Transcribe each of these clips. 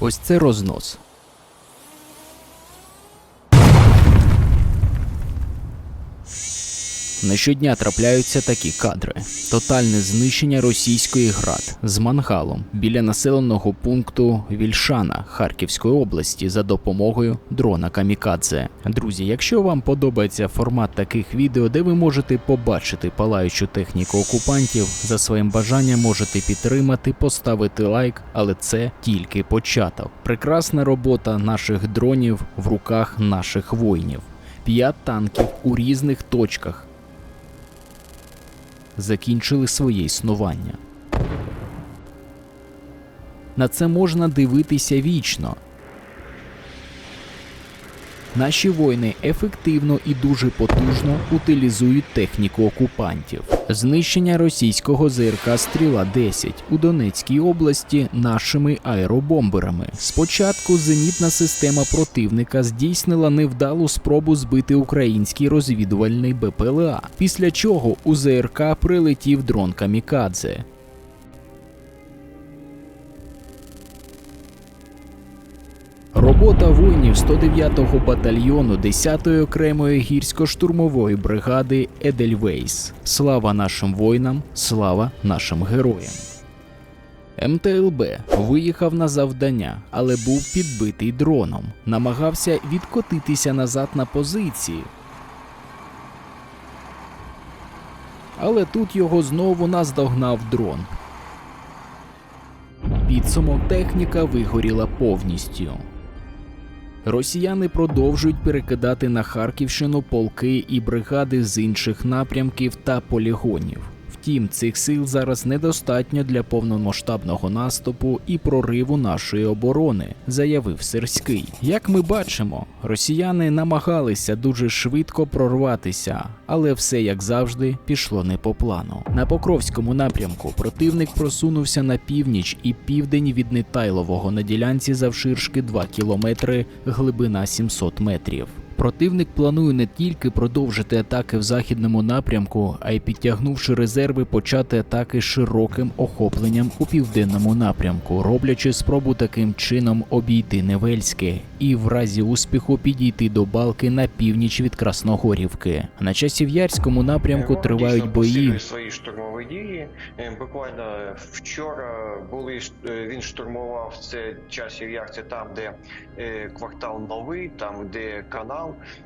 Ось це рознос. Не щодня трапляються такі кадри: тотальне знищення російської град з мангалом біля населеного пункту Вільшана Харківської області за допомогою дрона Камікадзе. Друзі, якщо вам подобається формат таких відео, де ви можете побачити палаючу техніку окупантів, за своїм бажанням можете підтримати, поставити лайк, але це тільки початок. Прекрасна робота наших дронів в руках наших воїнів. П'ять танків у різних точках закінчили своє існування. На це можна дивитися вічно. Наші воїни ефективно і дуже потужно утилізують техніку окупантів. Знищення російського ЗРК Стріла 10 у Донецькій області нашими аеробомберами. Спочатку зенітна система противника здійснила невдалу спробу збити український розвідувальний БПЛА, після чого у ЗРК прилетів дрон Камікадзе. Робота воїнів 109-го батальйону 10-ї окремої гірсько-штурмової бригади Едельвейс. Слава нашим воїнам, слава нашим героям. МТЛБ виїхав на завдання, але був підбитий дроном. Намагався відкотитися назад на позиції. Але тут його знову наздогнав дрон. Підсумок техніка вигоріла повністю. Росіяни продовжують перекидати на Харківщину полки і бригади з інших напрямків та полігонів. Втім, цих сил зараз недостатньо для повномасштабного наступу і прориву нашої оборони, заявив Сирський. Як ми бачимо, росіяни намагалися дуже швидко прорватися, але все як завжди пішло не по плану. На Покровському напрямку противник просунувся на північ і південь від Нетайлового на ділянці завширшки 2 кілометри, глибина 700 метрів. Противник планує не тільки продовжити атаки в західному напрямку, а й підтягнувши резерви, почати атаки широким охопленням у південному напрямку, роблячи спробу таким чином обійти Невельське і в разі успіху підійти до балки на північ від Красногорівки. На часів'ярському напрямку тривають бої. свої штурмові дії. Е, Буквально вчора були е, він штурмував це часів як це там, де е, квартал новий, там де канал.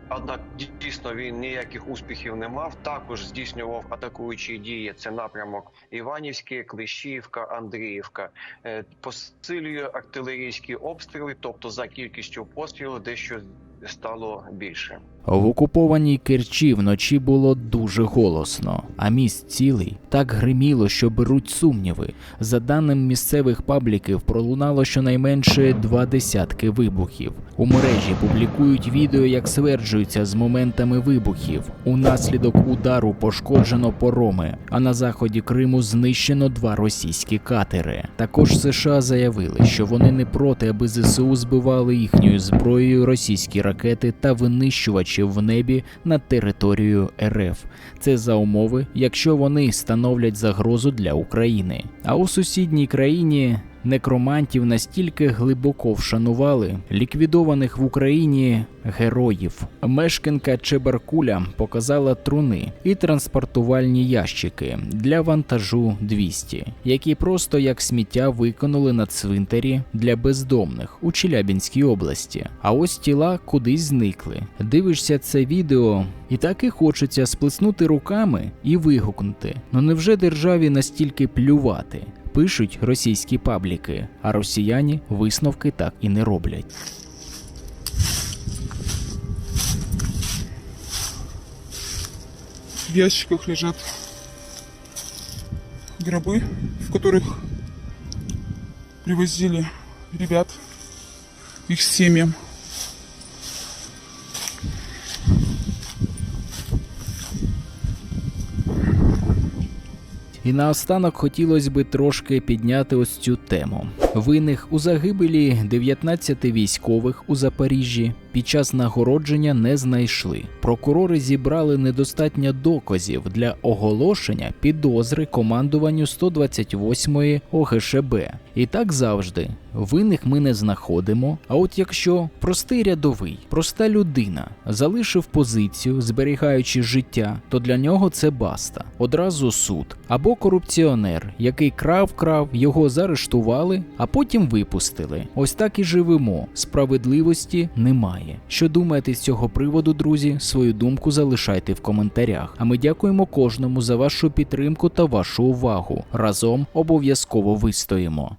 Однак дійсно він ніяких успіхів не мав. Також здійснював атакуючі дії. Це напрямок Іванівське, Клещіївка, Андріївка. Е, Посилює артилерійські обстріли, тобто за кількістю пострілів дещо стало більше. В окупованій Керчі вночі було дуже голосно, а міст цілий так гриміло, що беруть сумніви. За даним місцевих пабліків, пролунало щонайменше два десятки вибухів. У мережі публікують відео, як стверджується з моментами вибухів. Унаслідок удару пошкоджено пороми, а на заході Криму знищено два російські катери. Також США заявили, що вони не проти, аби ЗСУ збивали їхньою зброєю російські ракети та винищувачів в небі над територією РФ. Це за умови, якщо вони становлять загрозу для України. А у сусідній країні некромантів настільки глибоко вшанували ліквідованих в Україні героїв. Мешканка Чебаркуля показала труни і транспортувальні ящики для вантажу 200, які просто як сміття викинули на цвинтарі для бездомних у Челябінській області. А ось тіла кудись зникли. Дивишся це відео, і так і хочеться сплеснути руками і вигукнути. Ну невже державі настільки плювати? Пишуть російські пабліки, а росіяни висновки так і не роблять. В ящиках лежат гробы, в которых привозили ребят их семьям. І наостанок хотілося би трошки підняти ось цю тему. Винних у загибелі 19 військових у Запоріжжі під час нагородження не знайшли. Прокурори зібрали недостатньо доказів для оголошення підозри командуванню 128-ї ОГШБ. І так завжди. Винних ми не знаходимо. А от якщо простий рядовий, проста людина залишив позицію, зберігаючи життя, то для нього це баста. Одразу суд. Або корупціонер, який крав крав, його заарештували, а потім випустили. Ось так і живемо. Справедливості немає. Що думаєте з цього приводу, друзі? Свою думку залишайте в коментарях. А ми дякуємо кожному за вашу підтримку та вашу увагу. Разом обов'язково вистоїмо.